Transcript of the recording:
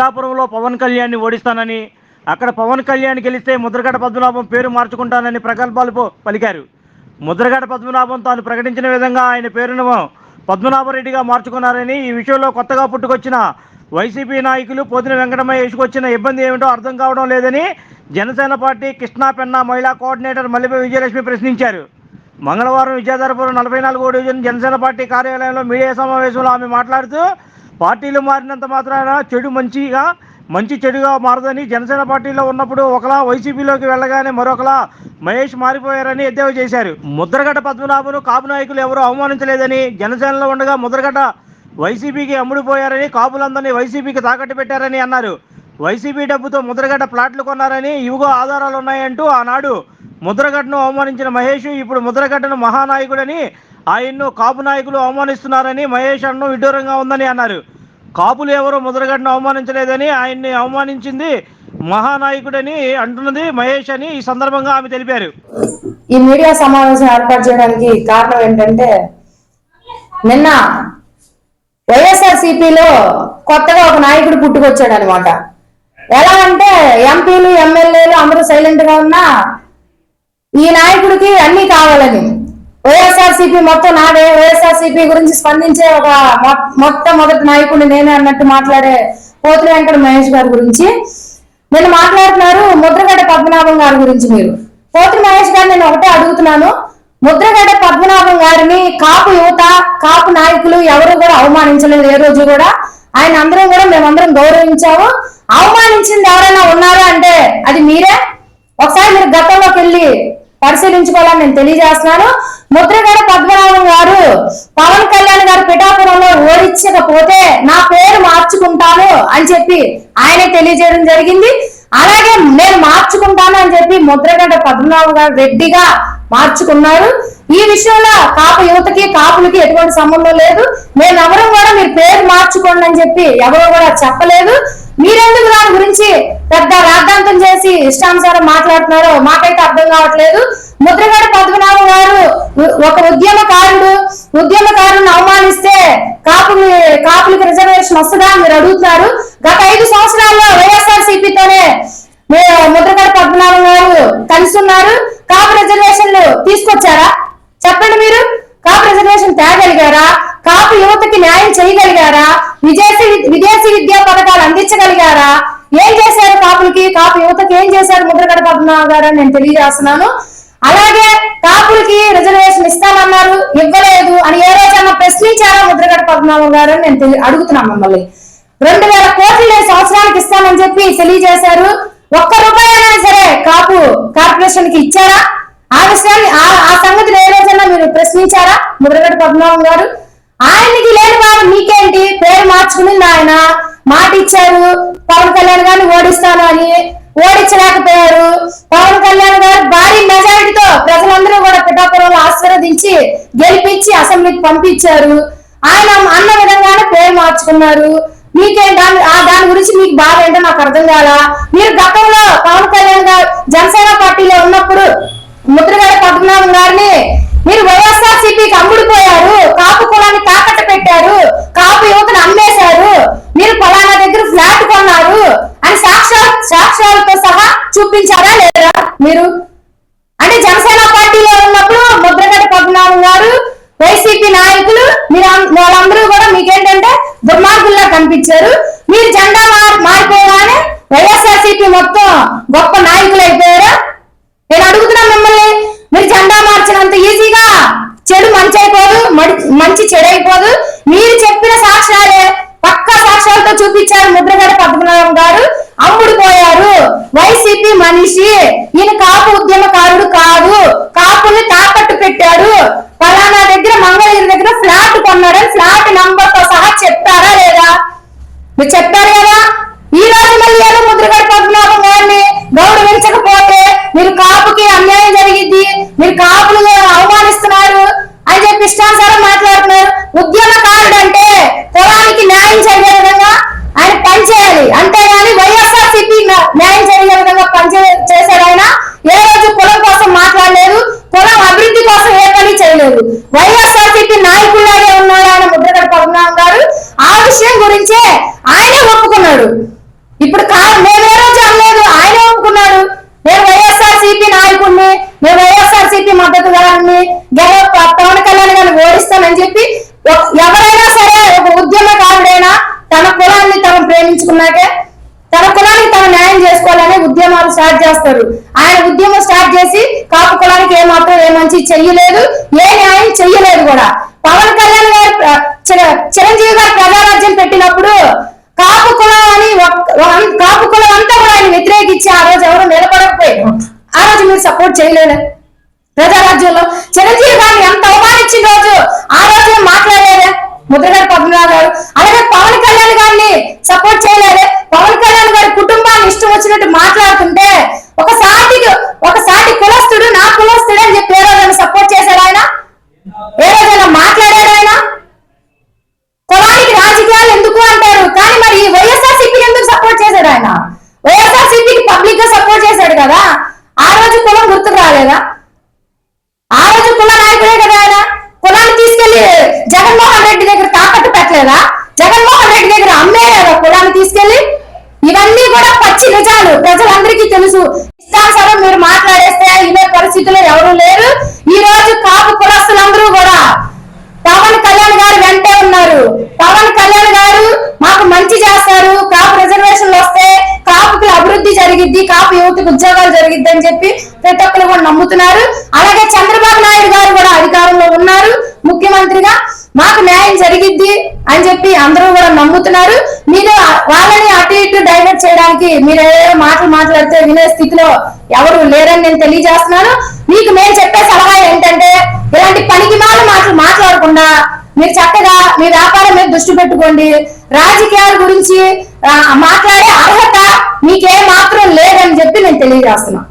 పిఠాపురంలో పవన్ కళ్యాణ్ని ఓడిస్తానని అక్కడ పవన్ కళ్యాణ్ గెలిస్తే ముద్రగడ పద్మనాభం పేరు మార్చుకుంటానని ప్రగల్భాలు పలికారు. ముద్రగడ పద్మనాభం తాను ప్రకటించిన విధంగా ఆయన పేరును పద్మనాభరెడ్డిగా మార్చుకున్నారని ఈ విషయంలో కొత్తగా పుట్టుకొచ్చిన వైసీపీ నాయకులు పోతిన వెంకటమయ్య ఇసుకొచ్చిన ఇబ్బంది ఏమిటో అర్థం కావడం లేదని జనసేన పార్టీ కృష్ణా పెన్నా మహిళా కోఆర్డినేటర్ మల్లిపై విజయలక్ష్మి ప్రశ్నించారు. మంగళవారం విద్యాధరపురం నలభై నాలుగో డివిజన్ జనసేన పార్టీ కార్యాలయంలో మీడియా సమావేశంలో ఆమె మాట్లాడుతూ పార్టీలు మారినంత మాత్రాన చెడు మంచిగా మంచి చెడుగా మారదని జనసేన పార్టీలో ఉన్నప్పుడు ఒకలా వైసీపీలోకి వెళ్ళగానే మరొకలా మహేష్ మారిపోయారని ఎద్దేవా చేశారు. ముద్రగడ్డ పద్మనాభను కాపు నాయకులు ఎవరూ అవమానించలేదని జనసేనలో ఉండగా ముద్రగడ్డ వైసీపీకి అమ్ముడుపోయారని కాపులందరినీ వైసీపీకి తాకట్టు పెట్టారని అన్నారు. వైసీపీ డబ్బుతో ముద్రగడ్డ ప్లాట్లు కొన్నారని ఇవిగో ఆధారాలు ఉన్నాయంటూ ఆనాడు ముద్రగడ్డను అవమానించిన మహేష్ ఇప్పుడు ముద్రగడ్డను మహానాయకుడని ఆయన్ను కాపు నాయకులు అవమానిస్తున్నారని మహేష్ అన్నం విడ్డూరంగా ఉందని అన్నారు. కాపులు ఎవరూ ముద్రగడ్డను అవమానించలేదని ఆయన్ని అవమానించింది మహానాయకుడని అంటున్నది మహేష్ అని ఈ సందర్భంగా ఆమె తెలిపారు. ఈ మీడియా సమావేశం ఏర్పాటు చేయడానికి కారణం ఏంటంటే నిన్న వైఎస్ఆర్సిపిలో కొత్తగా ఒక నాయకుడు పుట్టుకొచ్చాడు అనమాట ఎలా అంటే ఎంపీలు ఎమ్మెల్యేలు అందరూ సైలెంట్గా ఉన్నా ఈ నాయకుడికి అన్ని కావాలని. వైఎస్ఆర్ సిపి మొత్తం నాడే వైఎస్ఆర్ సిపి గురించి స్పందించే ఒక మొత్తం మొట్టమొదటి నాయకుడిని నేనే అన్నట్టు మాట్లాడే పోతుల వెంకట మహేష్ గారి గురించి. నేను మాట్లాడుతున్నారు ముద్రగడ్డ పద్మనాభం గారి గురించి మీరు. పోతుల మహేష్ గారు నేను ఒకటే అడుగుతున్నాను. ముద్రగడ్డ పద్మనాభం గారిని కాపు యువత కాపు నాయకులు ఎవరు కూడా అవమానించలేదు ఏ రోజు కూడా. ఆయన అందరం కూడా మేమందరం గౌరవించాము. అవమానించింది ఎవరైనా ఉన్నారా అంటే అది మీరే. ఒకసారి మీరు గత పరిశీలించుకోవాలని నేను తెలియజేస్తున్నాను. ముద్రగడ పద్మనాభం గారు పవన్ కళ్యాణ్ గారు పిఠాపురంలో ఓడించకపోతే నా పేరు మార్చుకుంటాను అని చెప్పి ఆయనే తెలియజేయడం జరిగింది. అలాగే నేను మార్చుకుంటాను అని చెప్పి ముద్రగడ్డ పద్మనాభం గారు రెడ్డిగా మార్చుకున్నారు. ఈ విషయంలో కాపు యువతకి కాపులకి ఎటువంటి సంబంధం లేదు. మేము ఎవరు కూడా మీరు పేరు మార్చుకోండి అని చెప్పి ఎవరు కూడా చెప్పలేదు. మీరెందుకు దాని గురించి పెద్ద రాద్ధాంతం చేసి ఇష్టానుసారం మాట్లాడుతున్నారో మాకైతే అర్థం కావట్లేదు. ముద్రగడ పద్మనాభం గారు ఒక ఉద్యమకారుడు ఉద్యమకారుని అవమానిస్తే కాపు కాపులకి రిజర్వేషన్ వస్తుందా మీరు అడుగుతున్నారు. గత ఐదు సంవత్సరాల్లో వైఎస్ఆర్ సిపితోనే ముద్రగడ పద్మనాభం గారు కలిసి ఉన్నారు కాపు రిజర్వేషన్లు తీసుకొచ్చారా? చెప్పండి మీరు. కాపు రిజర్వేషన్ తేగలిగారా? కాపు యువతకి న్యాయం చేయగలిగారా? విదేశీ విదేశీ విద్యా పథకాలు అందించగలిగారా? ఏం చేశారు కాపులకి? కాపు యువతకి ఏం చేశారు? ముద్రగడ పద్మనాభ గారు అని నేను తెలియజేస్తున్నాను. అలాగే కాపులకి రిజర్వేషన్ ఇస్తామన్నారు ఇవ్వలేదు అని ఏ రోజైనా ప్రశ్నించారా ముద్రగడ పద్మనాభం గారు అని నేను తెలి- అడుగుతున్నాను మిమ్మల్ని. రెండు వేల కోట్లు నేను సంవత్సరానికి ఇస్తానని చెప్పి తెలియజేశారు. ఒక్క రూపాయి అయినా సరే కాపు కార్పొరేషన్కి ఇచ్చారా? ఆ విషయాన్ని ఆ- ఆ సంగతిని ఏ రోజైనా మీరు ప్రశ్నించారా? ముద్రగడ పద్మనాభం గారు ఆయనకి లేని వాడు మీకేంటి? పేరు మార్చుకుని ఆయన మాట ఇచ్చారు. పవన్ కళ్యాణ్ గారిని ఓడిస్తాను అని ఓడించలేకపోయారు. పవన్ కళ్యాణ్ గారు భారీ మెజారిటీతో ప్రజలందరూ కూడా పిఠాపురంలో ఆశీర్వదించి గెలిపించి అసెంబ్లీకి పంపించారు. ఆయన అన్న విధంగానే పేరు మార్చుకున్నారు. మీకేం దాని ఆ దాని గురించి మీకు బాధ ఏంటో నాకు అర్థం కాలా. మీరు గతంలో పవన్ కళ్యాణ్ గారు జనసేన పార్టీలో ఉన్నప్పుడు ముద్రగడ పద్మనాభం గారిని మీరు వైఎస్ సిపికి అమ్ముడుపోయారు కాపు కులాన్ని తాకట్టు పెట్టారు కాపు యువతను అమ్మేశారు మీరు పలానా దగ్గర ఫ్లాట్ కొన్నారు అని సాక్ష్యాల సాక్ష్యాలతో సహా చూపించారా లేదా మీరు? అంటే జనసేన పార్టీలో ఉన్నప్పుడు ముద్రగడ్డ పద్మనాభం గారు వైసీపీ నాయకులు మీరు వాళ్ళందరూ కూడా మీకేంటంటే దుర్మార్గుల్లా కనిపించారు. మీరు జెండా మారిపోగానే వైఎస్ఆర్సీపీ మొత్తం గొప్ప నాయకులు అయిపోయారా నేను అడుగుతున్నా మిమ్మల్ని మీరు జెండా మార్చినంత ఈజీగా చెడు మంచి అయిపోదు మడి- మంచి చెడు అయిపోదు మీరు చెప్పిన సాక్ష్యాలే పక్క సాక్ష్యాలతో చూపించారు ముద్రగడ పద్మనాభం గారు అమ్ముడు పోయారు వైసీపీ మనిషి. ఈయన కాపు ఉద్యమకారుడు కాదు. కాపుల్ని తాకట్టు పెట్టాడు. పలానా దగ్గర మంగళగిరి దగ్గర ఫ్లాట్ కొన్నాడని ఫ్లాట్ నంబర్తో సహా చెప్తారా లేదా? మీరు చెప్పారు కదా ఈ రోజు మళ్ళీ ఏదో ముద్రగడ పద్మనాభం గారిని గౌరవించకపోతే మీరు కాపుకి అన్యాయం జరిగింది మీరు కాపులు అవమానిస్తున్నారు అని చెప్పి ఇష్టానుసారం మాట్లాడుతున్నారు ఉద్యమకారుడు అంటే కులానికి న్యాయం జరిగే విధంగా ఆయన పనిచేయాలి అంతేగాని వైఎస్ఆర్ సిపి న్యాయం జరిగే విధంగా పనిచే చేశాడు ఆయన ఏ రోజు కులం కోసం మాట్లాడలేదు కులం అభివృద్ధి కోసం ఏ పని చేయలేదు వైఎస్ఆర్ సిపి నాయకుల్లాగే ఉన్నాడు ఆయన ముద్రగడ పద్మనాభం గారు ఆ విషయం గురించే ఆయనే ఒప్పుకున్నాడు. ఇప్పుడు కాదు మేము ఏ రోజు అనలేదు ఆయనే ఒప్పుకున్నాడు. నేను వైఎస్ఆర్ సిపి నాయకుడిని నేను వైఎస్ఆర్ సిపి మద్దతుదారుని గెల పవన్ కళ్యాణ్ గారిని ఓడిస్తానని చెప్పి ఎవరైనా సరే ఒక ఉద్యమకారుడైనా తన కులాన్ని తను ప్రేమించుకున్నాకే తన కులానికి తను న్యాయం చేసుకోవాలని ఉద్యమాలు స్టార్ట్ చేస్తారు. ఆయన ఉద్యమం స్టార్ట్ చేసి కాపు కులానికి ఏ మాత్రం ఏ మంచి చెయ్యలేదు ఏ న్యాయం చెయ్యలేదు కూడా. పవన్ కళ్యాణ్ గారు చిరంజీవి గారు ప్రజారాజ్యం పెట్టినప్పుడు కాపు కులం అని కాపు కులం అంతా కూడా ఆయన వ్యతిరేకించి ఆ రోజు ఎవరు నిలబడకపోయారు. ఆ రోజు మీరు సపోర్ట్ చేయలేదు? ప్రజారాజ్యంలో చిరంజీవి గారిని ఎంత అవమానించిన రోజు ఆ రోజు మాట్లాడలేదే? ముద్రగారు పద్మనాభ గారు. అలాగే పవన్ కళ్యాణ్ గారిని సపోర్ట్ చేయలేదే? పవన్ కళ్యాణ్ గారి కుటుంబాన్ని ఇష్టం వచ్చినట్టు మాట్లాడుతుంటే ఒక సాటికి ఒక సాటి కులస్తుడు నా కులస్తుడు అని చెప్పి ఏ రోజైనా సపోర్ట్ చేశాడు ఆయన ఏ రోజైనా మాట్లాడాడు ఆయన కులానికి రాజకీయాలు ఎందుకు అంటారు కానీ మరి వైఎస్ఆర్ సిపికి ఎందుకు సపోర్ట్ చేశాడు ఆయన వైఎస్ఆర్ సిపికి పబ్లిక్గా సపోర్ట్ చేశాడు కదా ఆ రోజు కులం గుర్తుకు రాలేదా ఆ రోజు కుల నాయకుడే కదా ఆయన కులాన్ని తీసుకెళ్ళి జగన్మోహన్ రెడ్డి దగ్గర తాకట్టు పెట్టలేదా జగన్మోహన్ రెడ్డి దగ్గర అమ్మేయలేదా కులాన్ని తీసుకెళ్ళి ఇవన్నీ కూడా పచ్చి నిజాలు. ప్రజలందరికీ తెలుసు. ఇష్టానుసారం మీరు మాట్లాడేస్తే ఇదే పరిస్థితుల్లో ఎవరు లేరు. ఈ రోజు కాపు కులస్తులందరూ కూడా పవన్ కళ్యాణ్ గారు వెంటే ఉన్నారు. పవన్ కళ్యాణ్ గారు మాకు మంచి చేస్తారు. కాపు రిజర్వేషన్లు వస్తే కాపుకి అభివృద్ధి జరిగిద్ది కాపు యువతకు ఉద్యోగాలు జరిగిద్ది అని చెప్పి ప్రతి ఒక్కరు కూడా నమ్ముతున్నారు. అలాగే చంద్రబాబు నాయుడు గారు కూడా అధికారంలో ఉన్నారు. ముఖ్యమంత్రిగా మాకు న్యాయం జరిగిద్ది అని చెప్పి అందరూ కూడా నమ్ముతున్నారు. మీరు డైవర్ట్ మీరు ఏదైనా మాటలు మాట్లాడితే వినే స్థితిలో ఎవరు లేరని నేను తెలియజేస్తున్నాను. మీకు మేము చెప్పే సలహా ఏంటంటే ఇలాంటి పనికి మాటలు మాట్లాడకుండా మీరు చక్కగా మీ వ్యాపారం మీద దృష్టి పెట్టుకోండి. రాజకీయాల గురించి మాట్లాడే అర్హత మీకే మాత్రం లేదని చెప్పి నేను తెలియజేస్తున్నాను.